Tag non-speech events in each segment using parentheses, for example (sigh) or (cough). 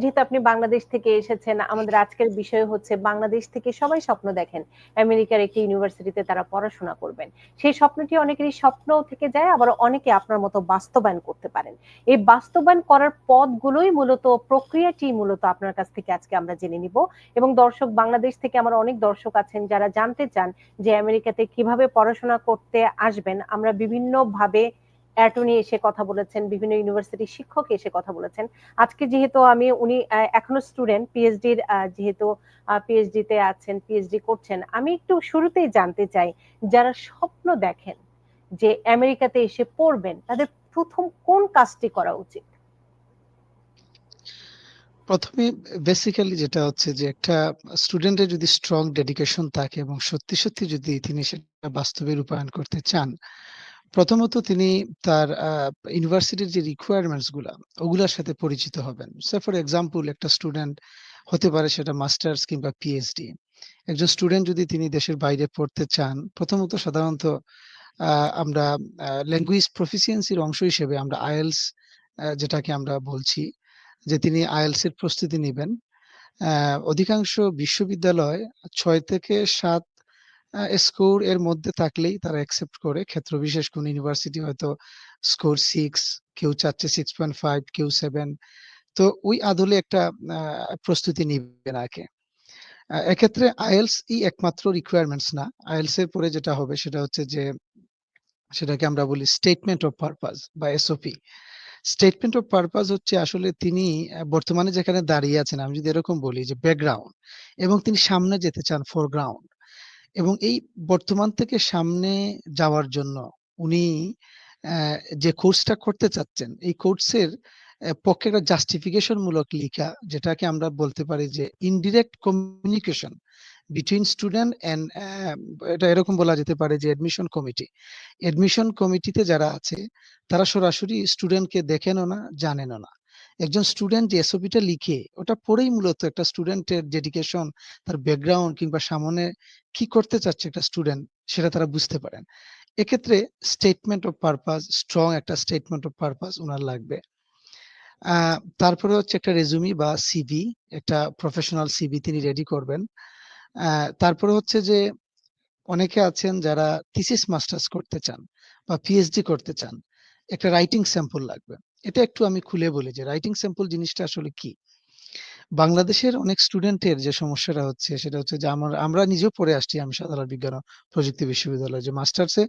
যেহেতু আপনি বাংলাদেশ থেকে এসেছেন, আমাদের আজকের বিষয় হচ্ছে বাংলাদেশ থেকে সবাই স্বপ্ন দেখেন। আমেরিকার একটি ইউনিভার্সিটিতে তারা পড়াশোনা করবেন। সেই স্বপ্নটি অনেকেরই স্বপ্নও থেকে যায়, আবার অনেকে আপনার মতো বাস্তবায়ন করতে পারেন। এই বাস্তবায়ন করার পথগুলোই মূলত প্রক্রিয়াটি মূলত আপনার কাছ থেকে আজকে আমরা জেনে নিব এবং দর্শক বাংলাদেশ থেকে আমার অনেক দর্শক আছেন যারা জানতে চান যে আমেরিকাতে কীভাবে পড়াশোনা করতে আসবেন। আমরা বিভিন্নভাবে অ্যাটর্নি এসে কথা বলেছেন, বিভিন্ন ইউনিভার্সিটির শিক্ষক এসে কথা বলেছেন। আজকে যেহেতু আমি উনি এখনও স্টুডেন্ট পিএইচডির যেহেতু আ পিএইচডি তে আছেন, পিএইচডি করছেন। আমি একটু শুরুতেই জানতে চাই, যারা স্বপ্ন দেখেন যে আমেরিকাতে এসে পড়বেন, তাদের প্রথম কোন কাজটি করা উচিত? ১ম এ বেসিক্যালি যেটা হচ্ছে যে একটা স্টুডেন্টের যদি স্ট্রং ডেডিকেশন থাকে এবং সত্যি, সত্যি যদি তিনি সেটা বাস্তবে রূপায়ণ করতে চান, প্রথমত তিনি তার ইউনিভার্সিটির যে রিকোয়ারমেন্টসগুলা, ওগুলার সাথে পরিচিত হবেন। সে ফর এক্সাম্পল একটা স্টুডেন্ট হতে পারে সেটা মাস্টার্স কিংবা পিএইচডি। একজন স্টুডেন্ট যদি তিনি দেশের বাইরে পড়তে চান, প্রথমত সাধারণত আমরা ল্যাঙ্গুয়েজ প্রফিসিয়েন্সির অংশ হিসেবে আমরা IELTS আ যেটাকে আমরা বলছি যে তিনি IELTS এর প্রস্তুতি নেবেন অধিকাংশ বিশ্ববিদ্যালয় ছয় থেকে ৭ আ স্কোর এর মধ্যে থাকলেই তারা অ্যাকসেপ্ট করে। ক্ষেত্র বিশেষ কোন ইউনিভার্সিটি হয়তো স্কোর সিক্স কেউ চাচ্ছে 6.5 কেউ সেভেন তো ওই আদলে একটা প্রস্তুতি নিবেন আগে। এক্ষেত্রে IELTS ই একমাত্র রিকোয়ারমেন্টস না। IELTS এর পরে যেটা হবে সেটা হচ্ছে যে সেটাকে আমরা বলি স্টেটমেন্ট অফ পারপাস বা এসওপি। স্টেটমেন্ট অফ পারপাস হচ্ছে আসলে তিনি বর্তমানে যেখানে দাঁড়িয়ে আছেন, আমি যদি এরকম বলি যে ব্যাকগ্রাউন্ড এবং তিনি সামনে যেতে চান ফোরগ্রাউন্ড এবং এই বর্তমান থেকে সামনে যাওয়ার জন্য উনি যে কোর্সটা করতে চাচ্ছেন, এই কোর্সের পক্ষে একটা জাস্টিফিকেশন মূলক লিখা, যেটাকে আমরা বলতে পারি যে indirect communication between student and এটা এরকম বলা যেতে পারে যে অ্যাডমিশন কমিটি। অ্যাডমিশন কমিটিতে যারা আছে, তারা সরাসরি স্টুডেন্টকে দেখেনও না, জানেনও না। একজন স্টুডেন্ট যে এসওপিটা লিখে, ওটা পড়েই মূলত একটা স্টুডেন্টের ডেডিকেশন, তার ব্যাকগ্রাউন্ড কিংবা সামনে কি করতে চাচ্ছে একটা স্টুডেন্ট, সেটা তারা বুঝতে পারেন। এক্ষেত্রে স্টেটমেন্ট অফ পারপাস, স্ট্রং একটা স্টেটমেন্ট অফ পারপাস ওনার লাগবে। তারপরে হচ্ছে একটা রেজুমি বা সিভি, একটা প্রফেশনাল সিভি তিনি রেডি করবেন। তারপরে হচ্ছে যে অনেকে আছেন যারা থিসিস মাস্টার্স করতে চান বা পিএইচডি করতে চান। একটা রাইটিং স্যাম্পল লাগবে। এটা একটু আমি খুলে বলি যে রাইটিং স্যাম্পল জিনিসটা আসলে কি? বাংলাদেশের অনেক স্টুডেন্টের যে সমস্যাটা হচ্ছে সেটা হচ্ছে যে আমার আমরা নিজেও পড়ে আসছি আমি সাধারণ বিজ্ঞান প্রযুক্তি বিশ্ববিদ্যালয়ে যে মাস্টার্সে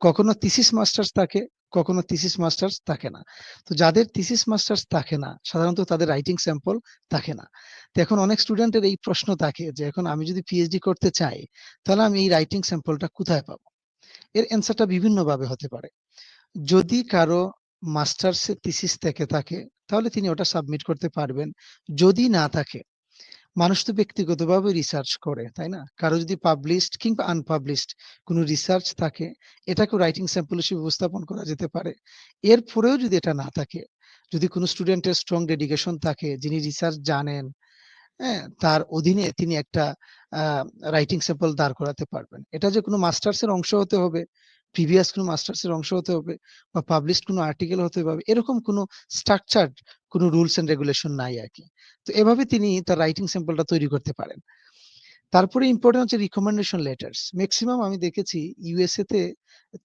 কখনো থিসিস মাস্টার্স থাকে, কখনো থিসিস মাস্টার্স থাকে না। তো যাদের থিসিস মাস্টার্স থাকে না, সাধারণত তাদের রাইটিং স্যাম্পল থাকে না। তো এখন অনেক স্টুডেন্টের এই প্রশ্ন থাকে যে এখন আমি যদি পিএইচডি করতে চাই, তাহলে আমি এই রাইটিং স্যাম্পলটা কোথায় পাবো? এর অ্যান্সারটা বিভিন্নভাবে হতে পারে। যদি কারও মাস্টার্সে থিসিস থেকে থাকে, তাহলে তিনি ওটা সাবমিট করতে পারবেন। যদি না থাকে, মানুষ তো ব্যক্তিগতভাবে রিসার্চ করে, তাই না? কারও যদি পাবলিশড কিংবা আনপাবলিশড কোন রিসার্চ থাকে, এটাকেও রাইটিং স্যাম্পল হিসেবে উপস্থাপন করা যেতে পারে। এরপরেও যদি এটা না থাকে, যদি কোন স্টুডেন্টের স্ট্রং ডেডিকেশন থাকে, যিনি রিসার্চ জানেন, হ্যাঁ? তার অধীনে তিনি একটা রাইটিং স্যাম্পল দাঁড় করাতে পারবেন। এটা যে কোনো মাস্টার্স এর অংশ হতে হবে, প্রিভিয়াস কোনো মাস্টার্স এর অংশ হতে হবে বা পাবলিশ কোনো আর্টিকেল হতে হবে, এরকম কোনো স্ট্রাকচারড কোনো রুলস এন্ড রেগুলেশন নাই আর কি তো এভাবে তিনি তার রাইটিং স্যাম্পলটা তৈরি করতে পারেন। তারপরে ইম্পোর্টেন্ট হচ্ছে রিকমেন্ডেশন লেটারস। ম্যাক্সিমাম আমি দেখেছি ইউএসএ তে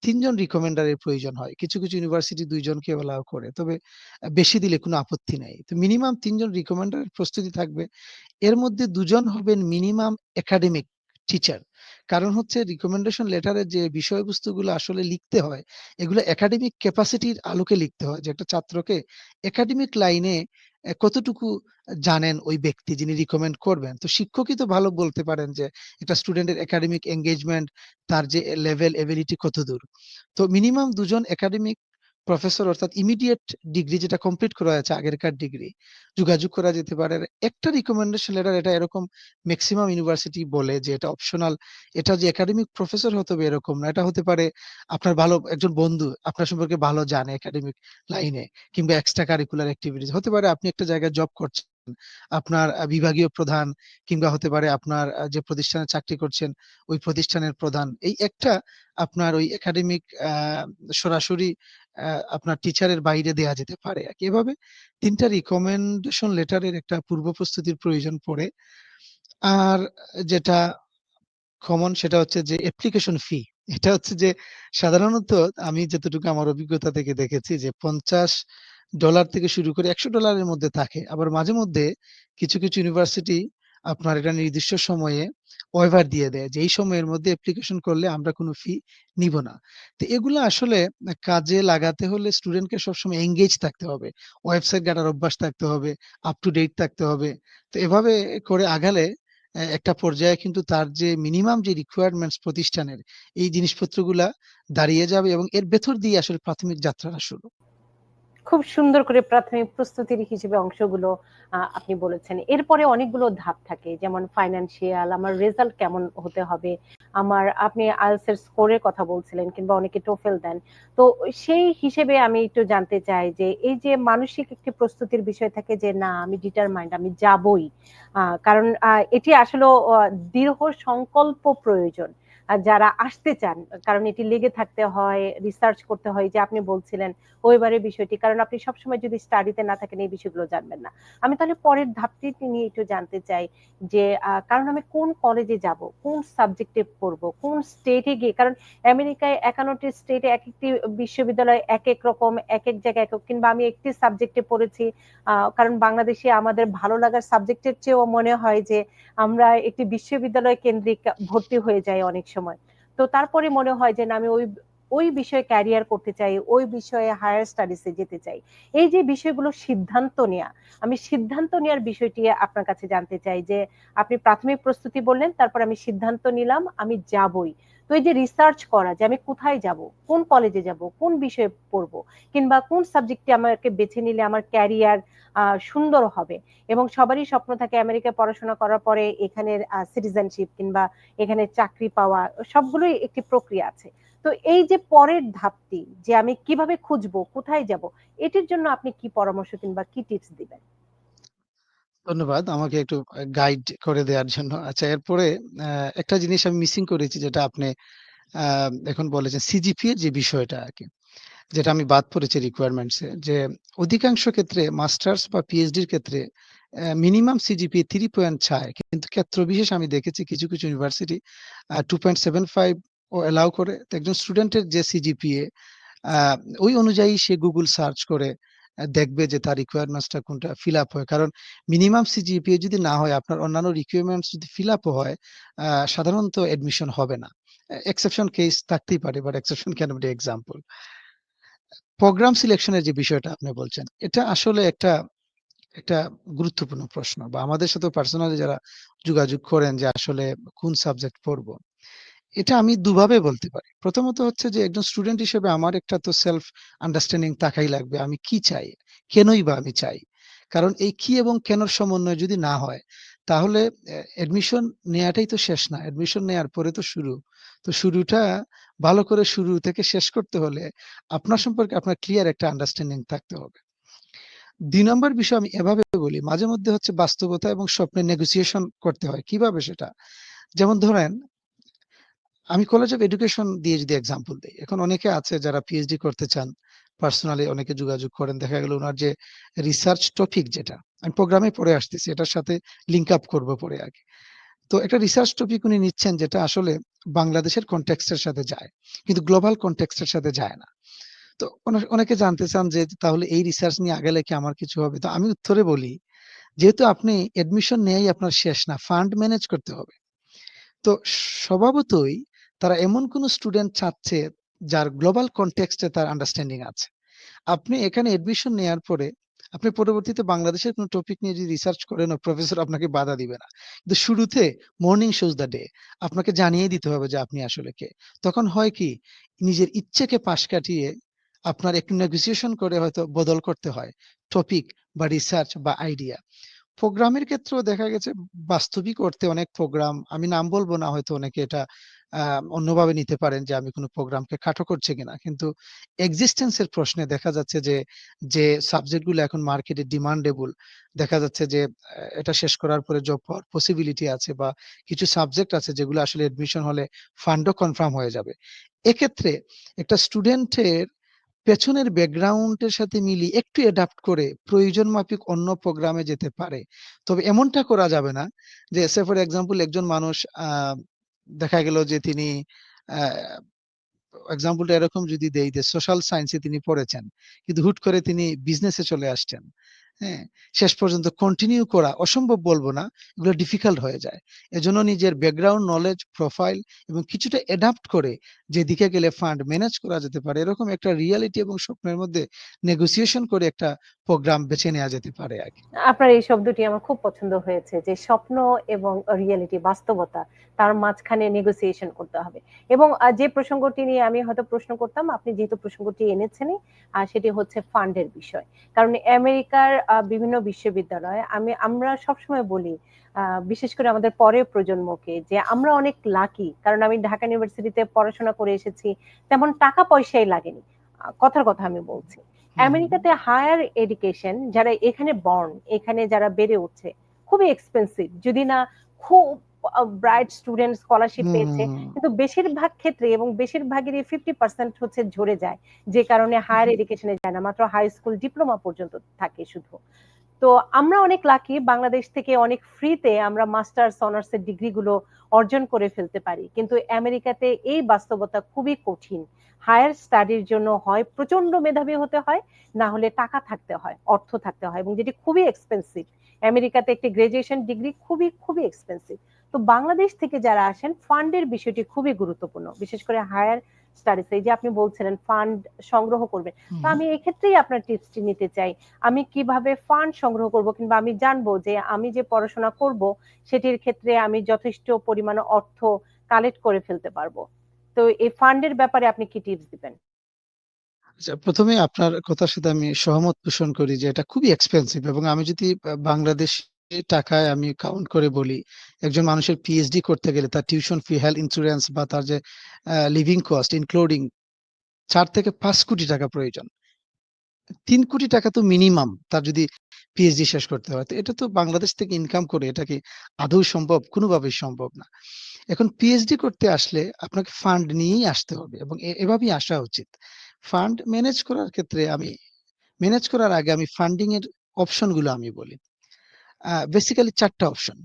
৩ জন রিকমেন্ডার এর প্রয়োজন হয়। কিছু, কিছু ইউনিভার্সিটি ২ জনকে এলাও করে। তবে বেশি দিলে কোনো আপত্তি নাই। তো মিনিমাম ৩ জন রিকমেন্ডার এর প্রস্তুতি থাকবে। এর মধ্যে দুজন হবেন মিনিমাম একাডেমিক টিচার। কারণ হচ্ছে রিকমেন্ডেশন লেটারের যে বিষয়বস্তুগুলো আসলে লিখতে হয়, এগুলো একাডেমিক ক্যাপাসিটির আলোকে লিখতে হয় যে একটা ছাত্রকে একাডেমিক লাইনে কতটুকু জানেন ওই ব্যক্তি যিনি রিকমেন্ড করবেন। তো শিক্ষকই তো ভালো বলতে পারেন যে একটা স্টুডেন্টের একাডেমিক এঙ্গেজমেন্ট তার যে লেভেল এবিলিটি কতদূর। তো মিনিমাম দুজন একাডেমিক প্রফেসর অর্থাৎ ইমিডিয়েট ডিগ্রি যেটা কমপ্লিট করা আছে আগেরকার ডিগ্রি, যোগাযোগ করা যেতে পারে। একটা রিকমেন্ডেশন লেটার এটা এরকম ম্যাক্সিমাম ইউনিভার্সিটি বলে যে এটা অপশনাল। এটা যে একাডেমিক প্রফেসর হতে হবে এরকম না। এটা হতে পারে আপনার ভালো একজন বন্ধু আপনার সম্পর্কে ভালো জানে একাডেমিক লাইনে কিংবা এক্সট্রা কারিকুলার অ্যাক্টিভিটিস হতে পারে আপনি একটা জায়গায় জব করছেন। আপনার বিভাগীয় প্রধান কিংবা হতে পারে আপনার যে প্রতিষ্ঠানে চাকরি করছেন, ওই প্রতিষ্ঠানের প্রধান। এই একটা আপনার ওই একাডেমিক সরাসরি আপনার টিচারের বাইরে দেয়া যেতে পারে এভাবে ৩ টা রিকমেন্ডেশন লেটারের একটা পূর্ব প্রস্তুতির প্রয়োজন পড়ে। আর যেটা কমন সেটা হচ্ছে যে অ্যাপ্লিকেশন ফি। এটা হচ্ছে যে সাধারণত আমি যতটুকু আমার অভিজ্ঞতা থেকে দেখেছি যে $৫০ থেকে শুরু করে $১০০ এর মধ্যে থাকে। আবার মাঝে মধ্যে কিছু, কিছু ইউনিভার্সিটি আপনার এটা নির্দিষ্ট সময়ে ওয়েভার দিয়ে দেয় যে এই সময়ের মধ্যে অ্যাপ্লিকেশন করলে আমরা কোনো ফি নিব না। তো এগুলা আসলে কাজে লাগাতে হলে স্টুডেন্টকে সবসময় এনগেজ থাকতে হবে। ওয়েবসাইট গাটার অভ্যাস থাকতে হবে, আপ টু ডেট থাকতে হবে। তো এভাবে করে আগালে একটা পর্যায়ে কিন্তু তার যে মিনিমাম যে রিকোয়ারমেন্টস প্রতিষ্ঠানের এই জিনিসপত্রগুলা দাঁড়িয়ে যাবে এবং এর ভেতর দিয়ে আসলে প্রাথমিক যাত্রাটা শুরু। খুব সুন্দর করে প্রাথমিক প্রস্তুতির হিসেবে অংশগুলো আপনি বলেছেন। এরপরে অনেকগুলো ধাপ থাকে। যেমন ফাইন্যান্সিয়াল, আমার রেজাল্ট কেমন হতে হবে, আমার আপনি এর স্কোরের কথা বলছিলেন কিংবা অনেকে টোফেল দেন। তো সেই হিসেবে আমি একটু জানতে চাই যে এই যে মানসিক একটি প্রস্তুতির বিষয় থাকে যে না আমি ডিটারমাইন্ড আমি যাবোই। কারণ এটি আসলেও অ দৃঢ় সংকল্প প্রয়োজন। যারা আসতে চান কারণ এটি লেগে থাকতে হয়, রিসার্চ করতে হয় যে আপনি বলছিলেন ওইবারের বিষয়টি। কারণ আপনি সবসময় যদি স্টাডিতে না থাকেন এই বিষয়গুলো জানবেন না। আমি তাহলে পরের ধাপটি নিয়ে একটু জানতে চাই যে কারণ আমি কোন কলেজে যাব কোন সাবজেক্টে পড়ব, কোন স্টেটে গিয়ে কারণ আমেরিকায় ৫১ স্টেটে এক একটি বিশ্ববিদ্যালয় এক এক রকম, এক এক জায়গায় একক কিংবা আমি একটি সাবজেক্টে পড়েছি। কারণ বাংলাদেশে আমাদের ভালো লাগার সাবজেক্টের চেয়েও মনে হয় যে আমরা একটি বিশ্ববিদ্যালয় কেন্দ্রিক ভর্তি হয়ে যাই অনেক সময়। তো তারপরে মনে হয় যে না আমি ওই ওই বিষয়ে ক্যারিয়ার করতে চাই, ওই বিষয়ে হায়ার স্টাডিজে যেতে চাই। এই যে বিষয়গুলো সিদ্ধান্ত নেওয়া আমি সিদ্ধান্ত নেওয়ার বিষয়টি আপনার কাছে জানতে চাই যে আপনি প্রাথমিক প্রস্তুতি বললেন, তারপর আমি সিদ্ধান্ত নিলাম আমি যাবোই। এই যে রিসার্চ করা যে আমি কোথায় যাব, কোন কলেজে যাব, কোন বিষয়ে পড়ব কিংবা কোন সাবজেক্টটি আমাকে বেছে নিলে আমার ক্যারিয়ার সুন্দর হবে এবং সবারই স্বপ্ন থাকে আমেরিকায় পড়াশোনা করার পরে এখানের সিটিজেনশিপ কিংবা এখানে চাকরি পাওয়া সবগুলোই একটি প্রক্রিয়া আছে। তো এই যে পরের ধাপটি যে আমি কীভাবে খুঁজবো, কোথায় যাব, এটির জন্য আপনি কি পরামর্শ কিংবা কি টিপস দিবেন? ধন্যবাদ আমাকে একটু গাইড করে দেওয়ার জন্য। আচ্ছা এরপরে একটা জিনিস আমি মিসিং করেছি যেটা আপনি এখন বলেছেন সিজিপি এর যে বিষয়টা আর কি যেটা আমি বাদ পড়েছি রিকোয়ারমেন্টস যে অধিকাংশ ক্ষেত্রে মাস্টার্স বা পিএইচডির ক্ষেত্রে মিনিমাম সিজিপিএ 3 পয়েন্ট চায়। কিন্তু ক্ষেত্র বিশেষ আমি দেখেছি কিছু, কিছু ইউনিভার্সিটি আ 2.75 ও অ্যালাও করে। একজন স্টুডেন্টের যে সিজিপিএ ওই অনুযায়ী সে গুগল সার্চ করে দেখবে যে তার রিকোয়ারমেন্টস টা কোনটা ফিল আপ হয়। কারণ মিনিমাম সিজিপিএ যদি না হয় আপনার অন্যান্য রিকোয়ারমেন্টস যদি ফিল আপ হয় সাধারণত অ্যাডমিশন হবে না। এক্সেপশন কেস থাকতেই পারে but exception cannot be example. Program selection এর যে বিষয়টা আপনি বলছেন, এটা আসলে একটা, একটা গুরুত্বপূর্ণ প্রশ্ন বা আমাদের সাথে পার্সোনালি যারা যোগাযোগ করেন যে আসলে কোন সাবজেক্ট পড়ব। এটা আমি দুভাবে বলতে পারি। প্রথমত হচ্ছে যে, একজন স্টুডেন্ট হিসেবে আমার একটা তো সেলফ আন্ডারস্ট্যান্ডিং থাকাই লাগবে। আমি কি চাই? কেনই বা আমি চাই? কারণ এই কি এবং কেনর সমন্বয় যদি না হয়, তাহলে অ্যা অ্যাডমিশন নেয়াটাই তো শেষ না। অ্যাডমিশন নেওয়ার পরে তো শুরু। তো শুরুটা ভালো করে শুরু থেকে শেষ করতে হলে আপনার সম্পর্কে আপনার ক্লিয়ার একটা আন্ডারস্ট্যান্ডিং থাকতে হবে। দুই নম্বর বিষয় আমি এভাবে বলি, মাঝে মধ্যে হচ্ছে বাস্তবতা এবং স্বপ্নের নেগোসিয়েশন করতে হয়। কীভাবে সেটা? যেমন ধরেন আমি কলেজ অফ এডুকেশন দিয়ে যদি এক্সাম্পল দেই। এখন অনেকে আছে যারা পিএইচডি করতে চান। পার্সোনালি অনেকে যোগাযোগ করেন। দেখা গেল ওনার যে রিসার্চ টপিক যেটা, আমি প্রোগ্রামে পড়ে আসতেছি এটার সাথে লিঙ্ক আপ করব পরে আগে। তো একটা রিসার্চ টপিক উনি নিচ্ছেন যেটা আসলে বাংলাদেশের কনটেক্সট এর সাথে যায়। কিন্তু গ্লোবাল কনটেক্সট এর সাথে যায় না। তো অনে অনেকে জানতে চান যে তাহলে এই রিসার্চ নিয়ে আগে কি আমার কিছু হবে? তো আমি উত্তরে বলি, যেহেতু আপনি অ্যাডমিশন নেয়াই আপনার শেষ না, ফান্ড ম্যানেজ করতে হবে। তো স্বভাবতই তারা এমন কোন স্টুডেন্ট চাচ্ছে যার গ্লোবাল কনটেক্সট তার আন্ডারস্ট্যান্ডিং আছে। আপনি এখানে অ্যাডমিশন নেয়ার পরে আপনি পরবর্তীতে বাংলাদেশের কোন টপিক নিয়ে যদি রিসার্চ করেন প্রফেসর আপনাকে বাধা দিবে না। কিন্তু শুরুতে মর্নিং শোস দ্যা ডে আপনাকে জানিয়ে দিতে হবে যে আপনি আসলে কে। তখন হয় কি, নিজের ইচ্ছেকে পাশ কাটিয়ে আপনার একটু নেগোসিয়েশন করে হয়তো বদল করতে হয়। টপিক বা রিসার্চ বা আইডিয়া। প্রোগ্রামের ক্ষেত্রেও দেখা গেছে, বাস্তবিক অর্থে অনেক প্রোগ্রাম আমি নাম বলব না হয়তো অনেকে এটা অন্যভাবে নিতে পারেন যে আমি কোনো প্রোগ্রামকে খাটো করছি কিনা। কিন্তু এক্সিস্টেন্স এর প্রশ্নে দেখা যাচ্ছে যে, যে সাবজেক্টগুলো এখন মার্কেটে ডিমান্ডেবল দেখা যাচ্ছে যে এটা শেষ করার পরে জব পাওয়ার পসিবিলিটি আছে বা কিছু সাবজেক্ট আছে যেগুলো আসলে এডমিশন হলে ফান্ডও কনফার্ম হয়ে যাবে। এক্ষেত্রে একটা স্টুডেন্টের পেছনের ব্যাকগ্রাউন্ডের সাথে মিলিয়ে একটু অ্যাডাপ্ট করে প্রয়োজন মাফিক অন্য প্রোগ্রামে যেতে পারে। তবে এমনটা করা যাবে না যে সে ফর এক্সাম্পল একজন মানুষ দেখা গেল যে তিনি এক্সাম্পলটা এরকম যদি দেই যে সোশ্যাল সায়েন্সে তিনি পড়েছেন। কিন্তু হুট করে তিনি বিজনেসে চলে আসছেন। হ্যাঁ? শেষ পর্যন্ত কন্টিনিউ করা অসম্ভব বলব না, এগুলো ডিফিকাল্ট হয়ে যায়। এজন্য নিজের ব্যাকগ্রাউন্ড নলেজ, প্রোফাইল এবং কিছুটা অ্যাডাপ্ট করে যেদিকে গেলে ফান্ড ম্যানেজ করা যেতে পারে এরকম একটা রিয়ালিটি এবং স্বপ্নের মধ্যে নেগোসিয়েশন করে একটা প্রোগ্রাম বেছে নেওয়া যেতে পারে আরকি। আপনার এই শব্দটি আমার খুব পছন্দ হয়েছে যে স্বপ্ন এবং রিয়ালিটি বাস্তবতা তার মাঝখানে নেগোসিয়েশন করতে হবে। এবং যে প্রসঙ্গটি নিয়ে আমি হয়তো প্রশ্ন করতাম, আপনি যেহেতু প্রসঙ্গটি এনেছেনই, সেটি হচ্ছে ফান্ডের বিষয়। কারণ আমেরিকার বিভিন্ন বিশ্ববিদ্যালয়ে আমি আমরা সবসময় বলি বিশেষ করে আমাদের পরের প্রজন্মকে যে আমরা অনেক লাকি। কারণ আমি ঢাকা ইউনিভার্সিটিতে পড়াশোনা করে এসেছি। তেমন টাকা পয়সাই লাগেনি। কথার কথা আমি বলছি। আমেরিকাতে হায়ার এডুকেশন যারা এখানে বর্ন, এখানে যারা বেড়ে উঠছে, খুবই এক্সপেন্সিভ যদি না খুব ব্রাইট স্টুডেন্ট স্কলারশিপ পেয়েছে। কিন্তু বেশিরভাগ ক্ষেত্রে এবং বেশিরভাগেরই 50% হচ্ছে ঝরে যায়। যে কারণে হায়ার এডুকেশন যায় না। মাত্র হাই স্কুল ডিপ্লোমা পর্যন্ত থাকে শুধু। তো আমরা অনেক লাকি বাংলাদেশ থেকে অনেক ফ্রিতে আমরা মাস্টার্স, অনার্স এর ডিগ্রি গুলো অর্জন করে ফেলতে পারি। কিন্তু আমেরিকাতে এই বাস্তবতা খুবই কঠিন। হায়ার স্টাডির জন্য হয় প্রচণ্ড মেধাবী হতে হয়, না হলে টাকা থাকতে হয়, অর্থ থাকতে হয় এবং যেটি খুবই এক্সপেন্সিভ আমেরিকাতে একটি গ্র্যাজুয়েশন ডিগ্রি খুবই, খুবই এক্সপেনসিভ। তো বাংলাদেশ থেকে যারা আসেন ফান্ডের বিষয়টি খুবই গুরুত্বপূর্ণ। বিশেষ করে হায়ার স্টাডিজ এই যে আপনি বলছিলেন ফান্ড সংগ্রহ করবেন। তো। আমি এক্ষেত্রেই আপনার টিপসটি নিতে চাই। আমি কীভাবে ফান্ড সংগ্রহ করব কিংবা আমি জানব যে আমি যে পড়াশোনা করব সেটির ক্ষেত্রে আমি যথেষ্ট পরিমাণ অর্থ কালেক্ট করে ফেলতে পারব। তো এই ফান্ডের ব্যাপারে আপনি কি টিপস দিবেন? প্রথমে আপনার কথার সাথে আমি সহমত পোষণ করি যে এটা খুবই এক্সপেন্সিভ এবং আমি যদি আ টাকায় আমি কাউন্ট করে বলি, একজন মানুষের পিএইচডি করতে গেলে তার টিউশন ফি, হেলথ ইন্সুরেন্স বা তার যে লিভিং কস্ট ইনক্লুডিং ৪ থেকে ৫ কোটি টাকা প্রয়োজন। ৩ কোটি টাকা তো মিনিমাম তার যদি পিএইচডি শেষ করতে হয়। তো এটা তো বাংলাদেশ থেকে ইনকাম করে এটা কি আদৌ সম্ভব? কোনোভাবেই সম্ভব না। এখন পিএইচডি করতে আসলে আপনাকে ফান্ড নিয়েই আসতে হবে এবং এভাবেই আসা উচিত। ফান্ড ম্যানেজ করার ক্ষেত্রে আমি ম্যানেজ করার আগে আমি ফান্ডিং এর অপশনগুলো আমি বলি। বেসিক্যালি চারটা অপশন।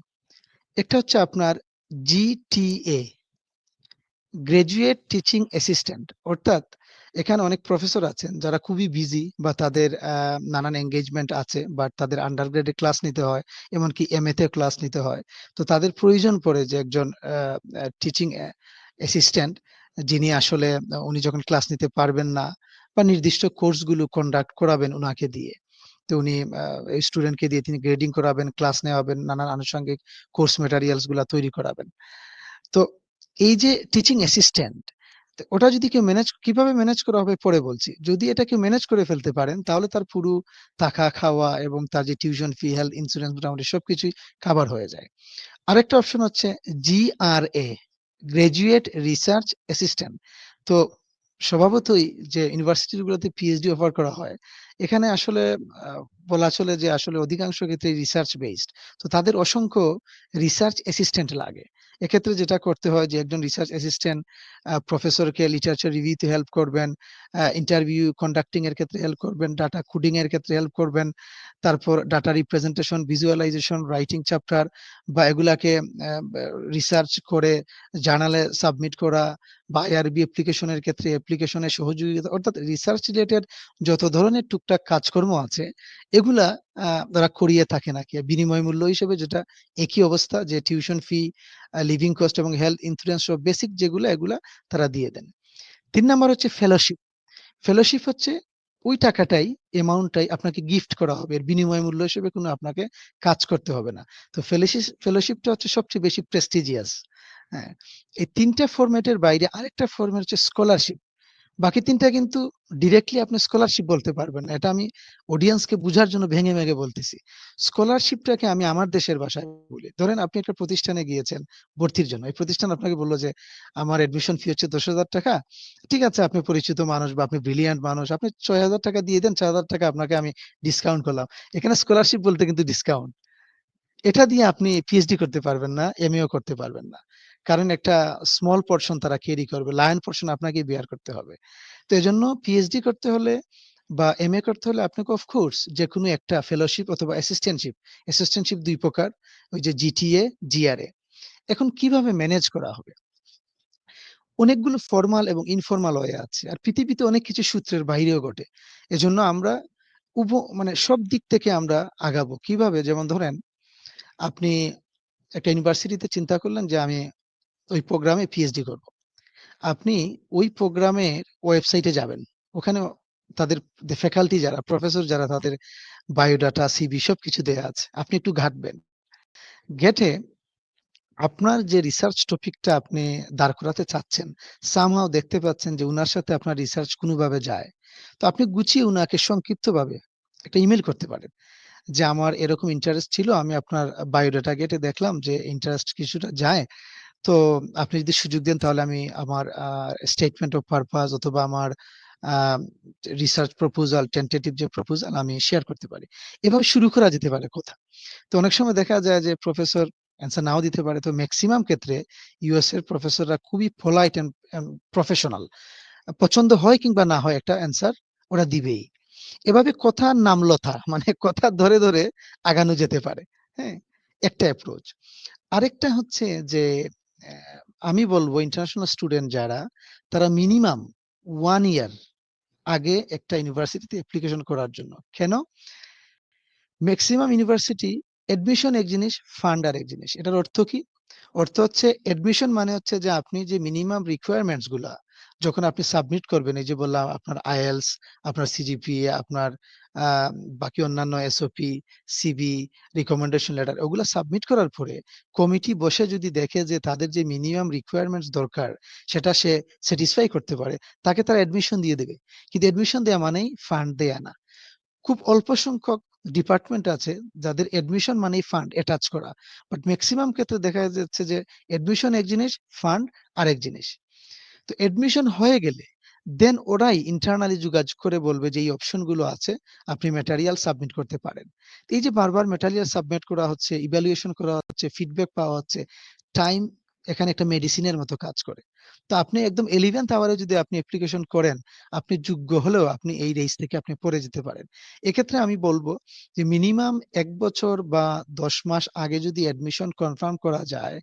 একটা হচ্ছে আপনার জিটিএ গ্রাজুয়েট টিচিং অ্যাসিস্ট্যান্ট অর্থাৎ এখানে অনেক প্রফেসর আছেন যারা খুবই বিজি বা তাদের নানান এঙ্গেজমেন্ট আছে বা তাদের আন্ডারগ্রেডে ক্লাস নিতে হয়। এমনকি এমএ তেও ক্লাস নিতে হয়। তো তাদের প্রয়োজন পড়ে যে একজন টিচিং অ্যা অ্যাসিস্ট্যান্ট যিনি আসলে উনি যখন ক্লাস নিতে পারবেন না বা নির্দিষ্ট কোর্সগুলো কন্ডাক্ট করাবেন উনাকে দিয়ে। তো উনি স্টুডেন্টকে দিয়ে তিনি গ্রেডিং করাবেন, ক্লাস নেওয়াবেন, নানান আনুষঙ্গিক কোর্স ম্যাটেরিয়ালসগুলা তৈরি করাবেন। তো এই যে টিচিং অ্যাসিস্ট্যান্ট ওটা যদি কেউ ম্যানেজ কীভাবে ম্যানেজ করা হবে পরে বলছি। যদি এটা কেউ ম্যানেজ করে ফেলতে পারেন তাহলে তার পুরো থাকা, খাওয়া এবং তার যে টিউশন ফি, হেলথ ইন্সুরেন্স মোটামুটি সবকিছুই কাভার হয়ে যায়। আরেকটা অপশন হচ্ছে জিআরএ গ্র্যাজুয়েট রিসার্চ অ্যাসিস্ট্যান্ট। তো স্বভাবতই যে ইউনিভার্সিটি গুলোতে পিএইচডি অফার করা হয়, এখানে আসলে বলা চলে যে আসলে অধিকাংশ ক্ষেত্রে রিসার্চ বেসড। তো তাদের অসংখ্য রিসার্চ অ্যাসিস্ট্যান্ট লাগে। এক্ষেত্রে যেটা করতে হয় যে একজন রিসার্চ অ্যাসিস্ট্যান্ট প্রফেসরকে লিটারেচার রিভিউ তে হেল্প করবেন, ইন্টারভিউ কন্ডাক্টিং এর ক্ষেত্রে হেল্প করবেন, ডাটা কোডিং এর ক্ষেত্রে হেল্প করবেন। তারপর data representation, visualisation, writing chapter বা এগুলাকে রিসার্চ করে জার্নালে সাবমিট করা বা আইআরবি অ্যাপ্লিকেশন এর ক্ষেত্রে অ্যাপ্লিকেশনের সহযোগিতা অর্থাৎ রিসার্চ রিলেটেড যত ধরনের টুকটাক কাজকর্ম আছে এগুলা তারা করিয়ে থাকে নাকি বিনিময় মূল্য হিসেবে যেটা একই অবস্থা যে টিউশন ফি, লিভিং কস্ট এবং হেলথ ইন্সুরেন্স সহ বেসিক যেগুলা এগুলা তারা দিয়ে দেন। তিন নাম্বার হচ্ছে ফেলোশিপ। ফেলোশিপ হচ্ছে ওই টাকাটাই অ্যামাউন্টটাই আপনাকে গিফট করা হবে। এর বিনিময় মূল্য হিসেবে কোনো আপনাকে কাজ করতে হবে না। তো ফেলোশিপ ফেলোশিপটা হচ্ছে সবচেয়ে বেশি প্রেস্টিজিয়াস। হ্যাঁ? এই তিনটা ফরম্যাটের বাইরে আরেকটা ফরম্যাট হচ্ছে স্কলারশিপ। বাকি তিনটা কিন্তু ডিরেক্টলি আপনি স্কলারশিপ বলতে পারবেন। এটা আমি অডিয়েন্সকে বুঝার জন্য ভেঙে, ভেঙে বলতেছি। স্কলারশিপটাকে আমি আমার দেশের ভাষায় বলি। ধরেন আপনি একটা প্রতিষ্ঠানে গিয়েছেন ভর্তির জন্য। এই প্রতিষ্ঠান আপনাকে বলল যে, "আমার অ্যাডমিশন ফি হচ্ছে ৳১০,০০০ ঠিক আছে, আপনি পরিচিত মানুষ বা আপনি ব্রিলিয়ান্ট মানুষ। আপনি ৳৬,০০০ দিয়ে দেন, ৳৬,০০০ আপনাকে আমি ডিসকাউন্ট করলাম।" এখানে স্কলারশিপ বলতে কিন্তু ডিসকাউন্ট। এটা দিয়ে আপনি পিএইচডি করতে পারবেন না, এমএও করতে পারবেন না। কারণ একটা স্মল পোরশন তারা ক্যারি করবে। লায়ন পোরশন আপনাকেই বিয়ার করতে হবে। তো এজন্য পিএইচডি করতে হলে বা এম এ করতে হলে আপনাকে অফ কোর্স যেকোনো একটা ফেলোশিপ অথবা অ্যাসিস্ট্যান্টশিপ, অ্যাসিস্ট্যান্টশিপ দুই প্রকার। ওই যে জিটিএ, জিআরএ। এখন কীভাবে ম্যানেজ করা হবে? অনেকগুলো ফর্মাল এবং ইনফর্মাল ওয়ে আছে। আর পৃথিবীতে অনেক কিছু সূত্রের বাইরেও ঘটে। এজন্য আমরা উপ মানে সব দিক থেকে আমরা আগাবো। কীভাবে? যেমন ধরেন, আপনি একটা ইউনিভার্সিটিতে চিন্তা করলেন যে আমি ওই প্রোগ্রামে পিএইচডি করব। আপনি ওই প্রোগ্রামের ওয়েবসাইটে যাবেন। ওখানে তাদের ফ্যাকাল্টি যারা, প্রফেসর যারা তাদের বায়োডাটা, সিবি সব কিছু দেয়া আছে। আপনি একটু ঘাঁটবেন। ঘেঁটে আপনার যে রিসার্চ টপিকটা আপনি দাঁড় করাতে চাচ্ছেন, সামহাউ দেখতে পাচ্ছেন যে উনার সাথে আপনার রিসার্চ কোনোভাবে যায়। তো আপনি গুছিয়ে উনাকে সংক্ষিপ্তভাবে একটা ইমেল করতে পারেন। যে আমার এরকম ইন্টারেস্ট ছিল। আমি আপনার বায়োডাটা ঘেঁটে দেখলাম যে ইন্টারেস্ট কিছুটা যায়। তো আপনি যদি সুযোগ দেন তাহলে আমি আমার স্টেটমেন্ট অফ পারপাস অথবা আমার রিসার্চ প্রপোজাল, টেন্টেটিভ যে প্রপোজাল আমি শেয়ার করতে পারি। এভাবে শুরু করা যেতে পারে কথা। তো অনেক সময় দেখা যায় যে প্রফেসর অ্যান্সার নাও দিতে পারে। তো ম্যাক্সিমাম ক্ষেত্রে ইউএস এর প্রফেসররা খুবই পোলাইট অ্যান্ড প্রফেশনাল। পছন্দ হয় কিংবা না হয় একটা অ্যান্সার ওরা দিবেই। এভাবে কথার নামলতা মানে কথা ধরে, ধরে আগানো যেতে পারে। হ্যাঁ? একটা অ্যাপ্রোচ। আরেকটা হচ্ছে যে আমি বলব ইন্টারন্যাশনাল স্টুডেন্ট যারা, তারা মিনিমাম ওয়ান ইয়ার আগে একটা ইউনিভার্সিটিতে অ্যাপ্লিকেশন করার জন্য। কেন? ম্যাক্সিমাম ইউনিভার্সিটি অ্যাডমিশন এক জিনিস, ফান্ড আর এক জিনিস। এটার অর্থ কি? অর্থ হচ্ছে অ্যাডমিশন মানে হচ্ছে যে আপনি যে মিনিমাম রিকোয়ারমেন্টসগুলা যখন আপনি সাবমিট করবেন, এই যে বললাম আপনার আইএলটিএস, আপনার সিজিপি আপনার বাকি অন্যান্য এসওপি, সিভি, রিকমেন্ডেশন লেটার ওগুলো সাবমিট করার পরে কমিটি বসে যদি দেখে যে তাদের যে মিনিমাম রিকোয়ারমেন্টস দরকার সেটা সে স্যাটিসফাই করতে পারে, তাকে তারা অ্যাডমিশন দিয়ে দেবে। কিন্তু অ্যাডমিশন দেয়া মানেই ফান্ড দেয়া না। খুব অল্প সংখ্যক ডিপার্টমেন্ট আছে যাদের অ্যাডমিশন মানেই ফান্ড অ্যাটাচ করা। বাট ম্যাক্সিমাম ক্ষেত্রে দেখা যাচ্ছে যে অ্যাডমিশন এক জিনিস, ফান্ড আরেক জিনিস। তো এডমিশন হয়ে গেলে দেন ওরাই ইন্টারনালি যোগাযোগ করে বলবে যে এই অপশনগুলো আছে, আপনি ম্যাটেরিয়াল সাবমিট করতে পারেন। এই যে বারবার ম্যাটেরিয়াল সাবমিট করা হচ্ছে, ইভ্যালুয়েশন করা হচ্ছে, ফিডব্যাক পাওয়া হচ্ছে, টাইম এখানে একটা মেডিসিনের মতো কাজ করে। তো আপনি একদম 11th আওয়ারে যদি আপনি অ্যাপ্লিকেশন করেন, আপনি যোগ্য হলেও আপনি এই রেস থেকে আপনি পড়ে যেতে পারেন। এক্ষেত্রে আমি বলব যে মিনিমাম এক বছর বা ১০ মাস আগে যদি অ্যাডমিশন কনফার্ম করা যায়,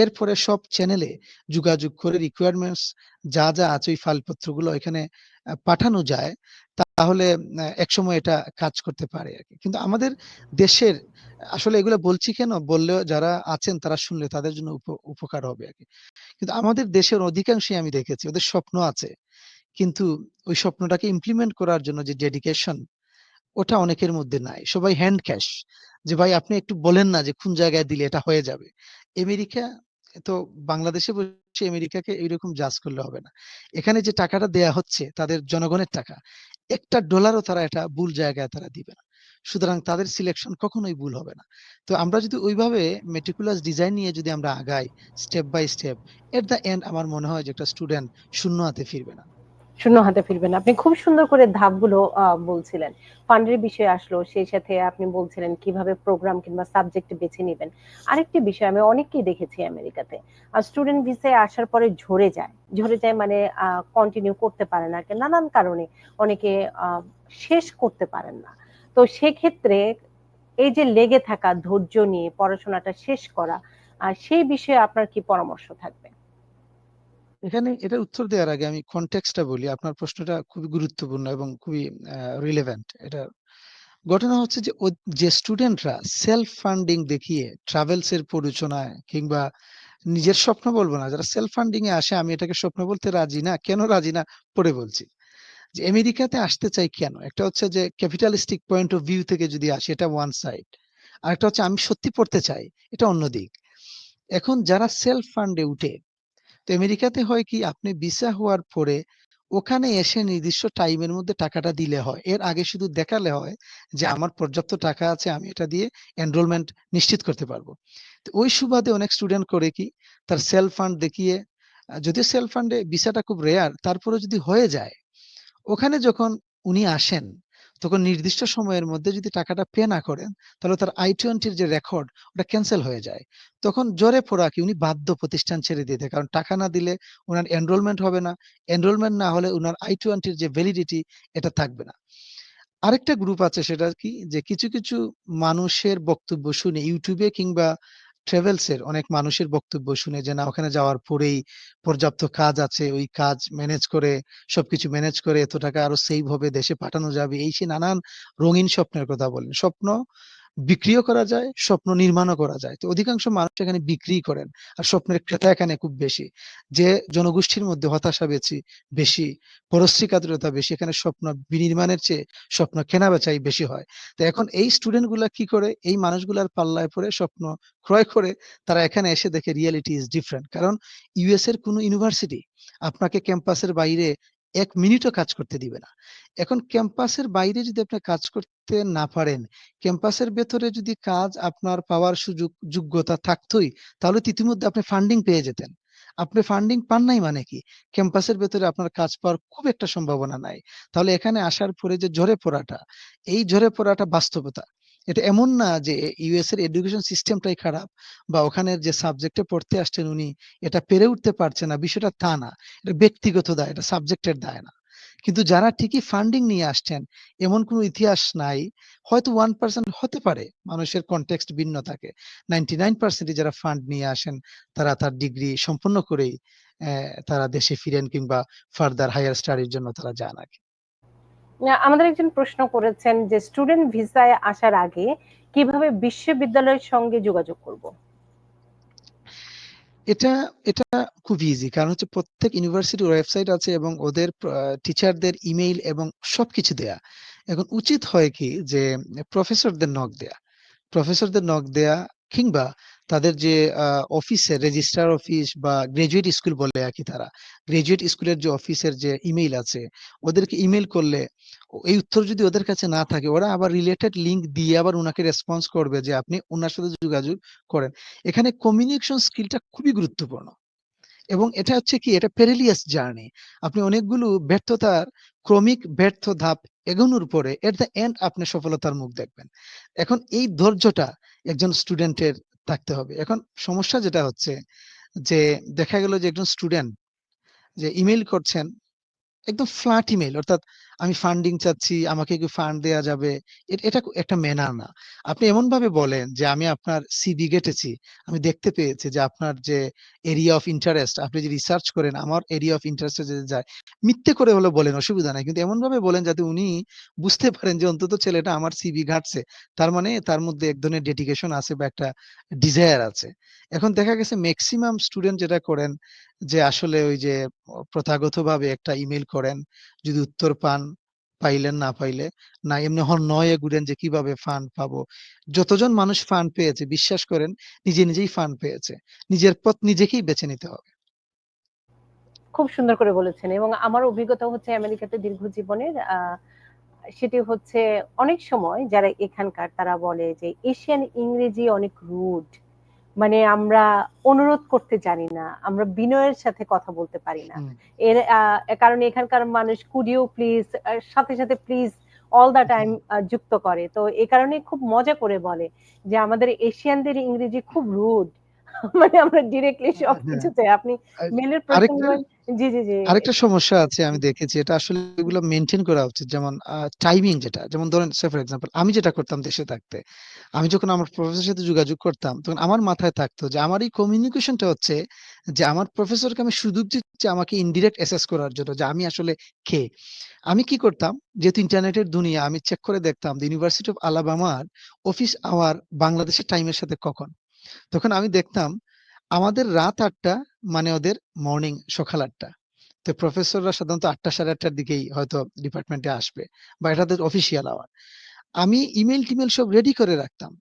এরপরে সব চ্যানেলে যোগাযোগ করে রিকোয়ারমেন্টস যা, যা আছে ওই ফাইলপত্রগুলো এখানে পাঠানো যায়, তাহলে একসময় এটা কাজ করতে পারে আরকি। কিন্তু আমাদের দেশের আসলে এগুলো বলছি কেন? বললেও যারা আছেন তারা শুনলে তাদের জন্য উপ উপকার হবে আর কি কিন্তু আমাদের দেশের অধিকাংশই আমি দেখেছি ওদের স্বপ্ন আছে। কিন্তু ওই স্বপ্নটাকে ইমপ্লিমেন্ট করার জন্য যে ডেডিকেশন ওটা অনেকের মধ্যে নাই। সবাই হ্যান্ড ক্যাশ। যে ভাই আপনি একটু বলেন না যে কোন জায়গায় দিলে এটা হয়ে যাবে। আমেরিকা তো বাংলাদেশে বসে আমেরিকাকে এইরকম জাজ করলে হবে না। এখানে যে টাকাটা দেয়া হচ্ছে তাদের জনগণের টাকা। একটা ডলারও তারা এটা ভুল জায়গায় তারা দিবে না। সুতরাং তাদের সিলেকশন কখনোই ভুল হবে না। তো আমরা যদি ওইভাবে মেটিকুলাস ডিজাইন নিয়ে যদি আমরা আগাই step by step, at the end আমার মনে হয় যে একটা স্টুডেন্ট শূন্য হাতে ফিরবে না। শূন্য হাতে ফিরবেন আপনি খুব সুন্দর করে ধাপগুলো বলছিলেন। ফান্ডের বিষয় আসলো, সেই সাথে আপনি বলছিলেন কীভাবে প্রোগ্রাম কিংবা সাবজেক্ট বেছে নিবেন। আরেকটি বিষয় আমি অনেককেই দেখেছি আমেরিকাতে। স্টুডেন্ট ভিসায় আসার পরে ঝরে যায়। ঝরে যায় মানে কন্টিনিউ করতে পারে না। নানান কারণে অনেকে শেষ করতে পারেন না। তো সেক্ষেত্রে এই যে লেগে থাকা ধৈর্য নিয়ে পড়াশোনাটা শেষ করা, সেই বিষয়ে আপনার কি পরামর্শ থাকবে? এখানে এটার উত্তর দেওয়ার আগে আমি কনটেক্সট টা বলি। আপনার প্রশ্নটা খুবই গুরুত্বপূর্ণ এবং খুবই রিলেভেন্ট। এটা ঘটনা হচ্ছে যে যে স্টুডেন্টরা সেলফ ফান্ডিং দেখিয়ে ট্রাভেলস এর প্ররোচনায় কিংবা নিজের স্বপ্ন বলব না, যারা সেলফ ফান্ডিং এ আসে আমি এটাকে স্বপ্ন বলতে রাজি না। কেন রাজি না? পরে বলছি। যে আমেরিকাতে আসতে চাই কেন? একটা হচ্ছে যে ক্যাপিটালিস্টিক পয়েন্ট অফ ভিউ থেকে যদি আসে এটা ওয়ান সাইড। আর একটা হচ্ছে আমি সত্যি পড়তে চাই। এটা অন্য দিক। এখন যারা সেলফ ফান্ডে উঠে তো আমেরিকাতে হয় কি আপনি ভিসা হওয়ার পরে ওখানে এসে নির্দিষ্ট টাইমের মধ্যে টাকাটা দিলে হয়। এর আগে শুধু দেখালে হয় যে আমার পর্যাপ্ত টাকা আছে আমি এটা দিয়ে এনরোলমেন্ট নিশ্চিত করতে পারব। তো ওই সুবাদে অনেক স্টুডেন্ট করে কি তার সেলফ ফান্ড দেখিয়ে আ যদিও সেলফ ফান্ডে ভিসাটা খুব রেয়ার তারপরেও যদি হয়ে যায়, ওখানে যখন উনি আসেন তখন নির্দিষ্ট সময়ের মধ্যে যদি টাকাটা পে না করেন তাহলে তার I-20 র যে রেকর্ড ওটা ক্যানসেল হয়ে যায়। তখন জোরে পড়া কি উনি বাধ্য প্রতিষ্ঠান ছেড়ে দিতে। কারণ টাকা না দিলে ওনার এনরোলমেন্ট হবে না। এনরোলমেন্ট না হলে উনার I-20 র যে ভ্যালিডিটি এটা থাকবে না। আরেকটা গ্রুপ আছে সেটা কি যে কিছু, কিছু মানুষের বক্তব্য শুনে ইউটিউবে কিংবা ট্রাভেলস এর অনেক মানুষের বক্তব্য শুনে যে না ওখানে যাওয়ার পরেই পর্যাপ্ত কাজ আছে। ওই কাজ ম্যানেজ করে সবকিছু ম্যানেজ করে এত টাকা আরও সেভ হবে, দেশে পাঠানো যাবে। এই সে নানান রঙিন স্বপ্নের কথা বলেন। স্বপ্ন বিক্রিও করা যায়, স্বপ্ন নির্মাণও করা যায়। তো অধিকাংশ মানুষ এখানে বিক্রি করেন। আর স্বপ্নের ক্রেতা এখানে খুব বেশি। যে জনগোষ্ঠীর মধ্যে হতাশা বেচি বেশি, পরশ্রী বেশি। এখানে স্বপ্ন বিনির্মাণের চেয়ে স্বপ্ন কেনা-বেচাই বেশি হয়। তো এখন এই স্টুডেন্টগুলা কি করে? এই মানুষগুলার পাল্লায় পড়ে স্বপ্ন ক্রয় করে তারা এখানে এসে দেখে রিয়ালিটি ইজ ডিফারেন্ট। কারণ ইউএস এর কোনো ইউনিভার্সিটি আপনাকে ক্যাম্পাসের বাইরে ১ মিনিটও কাজ করতে দিবে না। এখন ক্যাম্পাসের বাইরে যদি আপনি কাজ করতে না পারেন, ক্যাম্পাসের ভেতরে যদি কাজ আপনার পাওয়ার সুযোগ যোগ্যতা থাকতই, তাহলে ইতিমধ্যে আপনি ফান্ডিং পেয়ে যেতেন। আপনি ফান্ডিং পান নাই মানে কি? ক্যাম্পাসের ভেতরে আপনার কাজ পাওয়ার খুব একটা সম্ভাবনা নাই। তাহলে এখানে আসার পরে যে ঝরে পড়াটা, এই ঝরে পড়াটা বাস্তবতা। এটা এমন না যে ইউএস এর এডুকেশন সিস্টেমটাই খারাপ বা ওখানের যে সাবজেক্টে পড়তে আসছেন উনি এটা পেরে উঠতে পারছে না, বিষয়টা তা না। এটা ব্যক্তিগত দায়, এটা সাবজেক্টের দায় না। কিন্তু যারা ঠিকই ফান্ডিং নিয়ে আসছেন, এমন কোনো ইতিহাস নাই। হয়তো ওয়ান পার্সেন্ট হতে পারে, মানুষের কনটেক্সট ভিন্ন থাকে। নাইনটি নাইন পার্সেন্ট যারা ফান্ড নিয়ে আসেন, তারা তার ডিগ্রি সম্পন্ন করেই তারা দেশে ফিরেন কিংবা ফার্দার হায়ার স্টাডির জন্য তারা যান আরকি। আমাদের একজন প্রশ্ন করেছেন যে স্টুডেন্ট ভিসায় আসার আগে কীভাবে বিশ্ববিদ্যালয়ের সঙ্গে যোগাযোগ করব? এটা এটা খুব ইজি। কারণ হচ্ছে প্রত্যেক ইউনিভার্সিটির ওয়েবসাইট আছে এবং ওদের টিচারদের ইমেইল এবং সবকিছু দেয়া। এখন উচিত হয় কি যে প্রফেসরদের নক দেয়া। প্রফেসরদের নক দেয়া কিংবা তাদের যে অফিসে রেজিস্ট্রার অফিস বা গ্রাজুয়েট স্কুল বলে আর কি তারা। গ্রাজুয়েট স্কুলের যে অফিসের যে ইমেইল আছে, ওদেরকে ইমেইল করলে এই উত্তর যদি ওদের কাছে না থাকে, ওরা আবার রিলেটেড লিঙ্ক দিয়ে আবার ওনাকে রেসপন্স করবে যে আপনি ওনার সাথে যোগাযোগ করেন। এখানে কমিউনিকেশন স্কিলটা খুবই গুরুত্বপূর্ণ। এবং এটা হচ্ছে কি এটা পেরিলিয়াস জার্নি। আপনি অনেকগুলো ব্যর্থতার ক্রমিক ব্যর্থ ধাপ এগোনোর পরে এট দ্য এন্ড আপনি সফলতার মুখ দেখবেন। এখন এই ধৈর্যটা একজন স্টুডেন্টের থাকতে হবে। এখন সমস্যা যেটা হচ্ছে যে দেখা গেল যে একজন স্টুডেন্ট যে ইমেল করছেন, একদম ফ্ল্যাট ইমেল অর্থাৎ আমি ফান্ডিং চাচ্ছি, আমাকে কি ফান্ড দেয়া যাবে? এট একটা ম্যানার না। আপনি এমনভাবে বলেন যে আমি আপনার সিভি ঘেঁটেছি। আমি দেখতে পেয়েছি যে আপনার যে এরিয়া অফ ইন্টারেস্ট আপনি যে রিসার্চ করেন আমার এরিয়া অফ ইন্টারেস্ট যদি যায়। মিথ্যে করে হলেও বলেন অসুবিধা নাই। কিন্তু এমনভাবে বলেন যাতে উনি বুঝতে পারেন যে অন্তত ছেলেটা আমার সিভি ঘাঁটছে। তার মানে তার মধ্যে এক ধরনের ডেডিকেশন আছে বা একটা ডিজায়ার আছে। এখন দেখা গেছে ম্যাক্সিমাম স্টুডেন্ট যেটা করেন যে আসলে ওই যে প্রথাগতভাবে একটা ইমেল করেন। যদি উত্তর পান, পাইলেন না পাইলে, না এমনি হন্যয়ে ঘুরেন যে কীভাবে ফান্ড পাবো। যতজন মানুষ ফান্ড পেয়েছে বিশ্বাস করেন নিজে, নিজেই ফান্ড পেয়েছে। নিজের পথ নিজেকেই বেছে নিতে হবে। খুব সুন্দর করে বলেছেন এবং আমার অভিজ্ঞতা হচ্ছে আমেরিকাতে দীর্ঘ জীবনের সেটি হচ্ছে অনেক সময় যারা এখানকার তারা বলে যে এশিয়ান ইংরেজি অনেক রুড। মানে আমরা অনুরোধ করতে জানি না। আমরা বিনয়ের সাথে কথা বলতে পারি না। এর কারণ এখানকার মানুষ কুডিও প্লিজ সাথে, সাথে প্লিজ অল দা টাইম। যুক্ত করে। তো এ কারণে খুব মজা করে বলে যে আমাদের এশিয়ানদের ইংরেজি খুব রুড। (laughs) মানে আমরা ডিরেক্টলি হ্যাঁ, হ্যাঁ। সবকিছুতে আপনি প্রথম জি, জি, জি। আরেকটা সমস্যা আছে আমি দেখেছি। এটা আসলে এগুলো মেইনটেইন করা উচিত। যেমন টাইমিং যেটা, যেমন ধরেন সে ফর এক্সাম্পল আমি যেটা করতাম দেশে থাকতে। আমি যখন আমার প্রফেসরের সাথে যোগাযোগ করতাম, তখন আমার মাথায় থাকতো যে আমার এই কমিউনিকেশনটা হচ্ছে যে আমার প্রফেসরকে আমি সুযোগ দিচ্ছি আমাকে ইনডিরেক্ট অ্যাসেস করার জন্য যে আমি আসলে কে? আমি কি করতাম? যেহেতু ইন্টারনেটের দুনিয়া আমি চেক করে দেখতাম ইউনিভার্সিটি অফ আলাবামার অফিস আওয়ার বাংলাদেশের টাইমের সাথে কখন। তখন আমি দেখতাম আমাদের রাত ৮ঃ০০ মানে ওদের মর্নিং সকাল ৮ঃ০০ তো প্রফেসররা সাধারণত ৮ঃ০০ ৮ঃ৩০ র দিকেই হয়তো ডিপার্টমেন্টে আসবে বা এটা তাদের অফিসিয়াল আওয়ার। আমি ইমেইল-টিমেইল সব রেডি করে রাখতাম।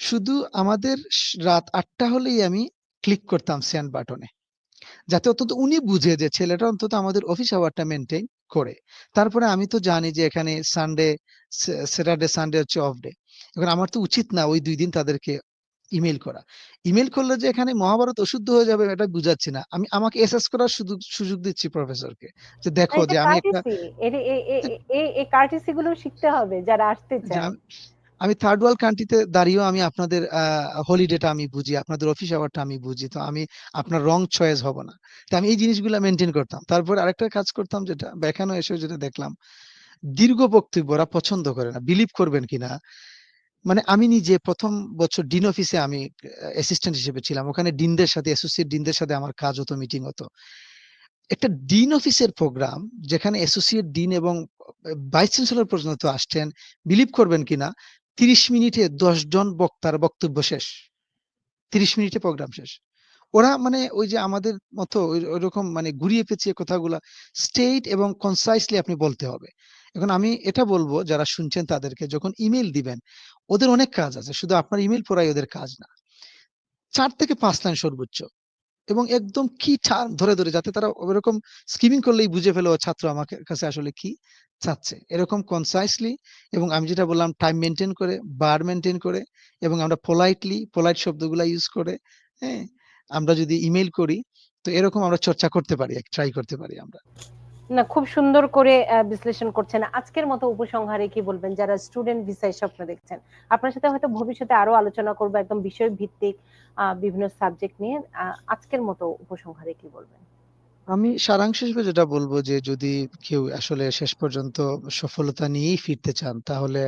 শুধু আমাদের রাত ৮ঃ০০ হলেই আমি ক্লিক করতাম সেন্ড বাটনে। যাতে অন্তত উনি বুঝে যে ছেলেটা অন্তত আমাদের অফিস আওয়ারটা মেনটেন করে। তারপরে আমি তো জানি যে এখানে সানডে, স্যাটারডে, সানডে হচ্ছে অফ ডে। এখন আমার তো উচিত না ওই দুই দিন তাদেরকে ইমেইল করা। ইমেইল করলে যে এখানে মহাভারত অশুদ্ধ হয়ে যাবে এটা বুঝাচ্ছি না। আমি আমাকে এসেস করার সুযোগ সুযোগ দিচ্ছি প্রফেসরকে। যে দেখো যে আমি একটা এই এই কার্টেসি গুলো শিখতে হবে যারা আসতে চায়। আমি থার্ড ওয়ার্ল্ড কান্ট্রি তে দাঁড়িয়েও আমি আপনাদের হলিডেটা আমি বুঝি, আপনাদের অফিস আওয়ারটা আমি বুঝি। তো আমি আপনার রং চয়েস হব না। তো আমি এই জিনিসগুলা মেনটেন করতাম। তারপর আরেকটা কাজ করতাম যেটা বা এসে যেটা দেখলাম, দীর্ঘ বক্তব্য ওরা পছন্দ করে না। বিলিভ করবেন কিনা? মানে আমি নিজে ১ম বছর ডিন অফিসে আমি অ্যাসিস্ট্যান্ট হিসেবে ছিলাম। ওখানে ডিনদের সাথে অ্যাসোসিয়েট ডিনদের সাথে আমার কাজ হতো, মিটিং হতো। একটা ডিন অফিসের প্রোগ্রাম যেখানে অ্যাসোসিয়েট ডিন এবং ভাইস চ্যান্সেলর পর্যন্ত আসছেন। বিলিভ করবেন কিনা? ৩০ মিনিটে ১০ জন বক্তার বক্তব্য শেষ। ৩০ মিনিটে প্রোগ্রাম শেষ। ওরা মানে ওই যে আমাদের মতো ওই ঐরকম মানে ঘুরিয়ে পেঁচিয়ে কথাগুলা স্ট্রেইট এবং কনসাইসলি আপনি বলতে হবে। এখন আমি এটা বলব যারা শুনছেন তাদেরকে যখন ইমেল দিবেন, ওদের অনেক কাজ আছে। শুধু আপনার ইমেইল পড়াই ওদের কাজ না। চার থেকে পাঁচ লাইন সর্বোচ্চ। এবং একদম কি ধরে, ধরে যাতে তারা ওরকম স্কিমিং করলেই বুঝে ফেলে ছাত্র আমাকে কাছে আসলে কি চাচ্ছে। এরকম কনসাইসলি এবং আমি যেটা বললাম টাইম মেনটেন করে, বার মেনটেন করে এবং আমরা পোলাইটলি, পোলাইট শব্দগুলো ইউজ করে, হ্যাঁ? আমরা যদি ইমেল করি তো এরকম আমরা চর্চা করতে পারি, ট্রাই করতে পারি আমরা। না, খুব সুন্দর করে বিশ্লেষণ করছেন। আজকের মতো উপসংহারে কি বলবেন যারা স্টুডেন্ট ভিসায় স্বপ্ন দেখছেন? আপনার সাথে হয়তো ভবিষ্যতে আরও আলোচনা করব একদম বিষয় ভিত্তিক বিভিন্ন সাবজেক্ট নিয়ে। আজকের মতো উপসংহারে কি বলবেন? আমি সারাংশ হিসেবে যেটা বলব যে, যদি কেউ আসলে শেষ পর্যন্ত সফলতা নিয়েই ফিরতে চান, তাহলে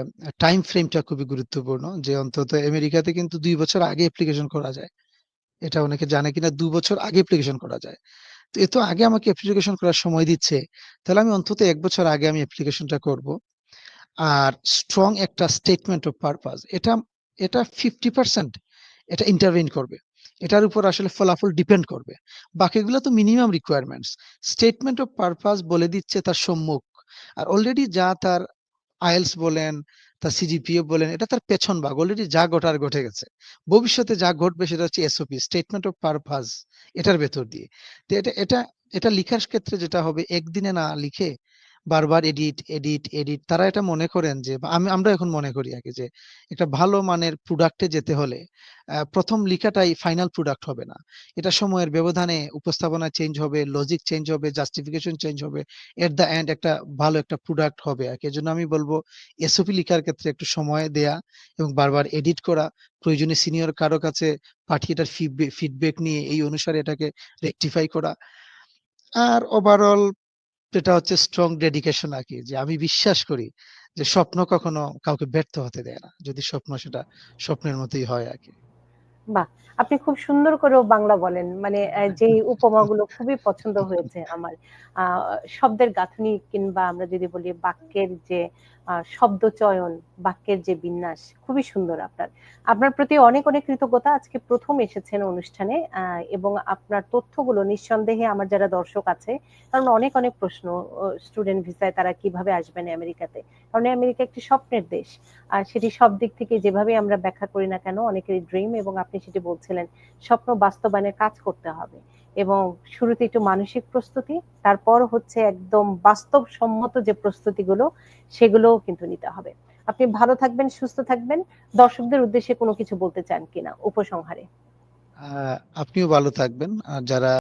টাইম ফ্রেমটা খুবই গুরুত্বপূর্ণ। যে অন্তত আমেরিকাতে কিন্তু দুই বছর আগে অ্যাপ্লিকেশন করা যায়। এটা অনেকে জানে কিনা ২ বছর আগে অ্যাপ্লিকেশন করা যায়। তো এত আগে আমাকে অ্যাপ্লিকেশন করার সময় দিচ্ছে। তাহলে আমি অন্তত ১ বছর আগে আমি অ্যাপ্লিকেশনটা করব। আর স্ট্রং একটা স্টেটমেন্ট অফ পারপাস এটা এটা 50% এটা ইন্টারভেইন করবে। এটার উপর আসলে ফলাফল ডিপেন্ড করবে। বাকিগুলো তো minimum requirements. Statement of purpose বলে দিচ্ছে তার সম্মুখ। আর অলরেডি যা তার আইএলটিএস বলেন, তার সিজিপিএ বলেন, এটা তার পেছন ভাগ। অলরেডি যা ঘটার ঘটে গেছে। ভবিষ্যতে যা ঘটবে সেটা হচ্ছে এসওপি স্টেটমেন্ট অফ পারপাস এটার ভেতর দিয়ে। তো এটা এটা এটা লিখার ক্ষেত্রে যেটা হবে, একদিনে না লিখে বারবার এডিট, এডিট, এডিট তারা এটা মনে করেন যে আমি আমরা এখন মনে করি আরকি যে একটা ভালো মানের প্রোডাক্ট যেতে হলে ১ম লিখাটাই ফাইনাল প্রোডাক্ট হবে না। এটা সময়ের ব্যবধানে উপস্থাপনা চেঞ্জ হবে, লজিক চেঞ্জ হবে, জাস্টিফিকেশন চেঞ্জ হবে। এট দ্যা এন্ড একটা ভালো একটা প্রোডাক্ট হবে আরকি। এজন্য আমি বলব এসওপি লিখার ক্ষেত্রে একটু সময় দেয়া এবং বারবার এডিট করা, প্রয়োজনে সিনিয়র কারও কাছে পাঠিয়ে এটার ফিডব্যাক নিয়ে এই অনুসারে এটাকে রেকটিফাই করা। আর ওভারঅল যেটা হচ্ছে স্ট্রং ডেডিকেশন আর কি যে আমি বিশ্বাস করি যে স্বপ্ন কখনো কাউকে ব্যর্থ হতে দেয় না। যদি স্বপ্ন সেটা স্বপ্নের মতোই হয় আর কি বাহ! আপনি খুব সুন্দর করেও বাংলা বলেন। মানে যে উপমাগুলো খুবই পছন্দ হয়েছে আমার। শব্দের গাঁথনি কিংবা আমরা যদি বলি বাক্যের যে শব্দ চয়ন, বাক্যের যে বিন্যাস খুবই সুন্দর আপনার। আপনার প্রতি অনেক, অনেক কৃতজ্ঞতা। আজকে প্রথম এসেছেন অনুষ্ঠানে এবং আপনার তথ্যগুলো নিঃসন্দেহে আমার যারা দর্শক আছে, কারণ অনেক, অনেক প্রশ্ন স্টুডেন্ট ভিসায় তারা কীভাবে আসবেন আমেরিকাতে। কারণ আমেরিকা একটি স্বপ্নের দেশ। আর সেটি সব দিক থেকে যেভাবে আমরা ব্যাখ্যা করি না কেন অনেকেরই ড্রিম এবং আপনি সেটি বলছিলেন স্বপ্ন বাস্তবায়নের কাজ করতে হবে। এবং শুরুতে একটু মানসিক প্রস্তুতি, তারপর হচ্ছে একদম বাস্তবসম্মত যে প্রস্তুতিগুলো সেগুলোও কিন্তু নিতে হবে। আপনি ভালো থাকবেন, সুস্থ থাকবেন। দর্শকদের উদ্দেশ্যে কোনো কিছু বলতে চান কিনা উপসংহারে? আপনিও ভালো থাকবেন। আর যারা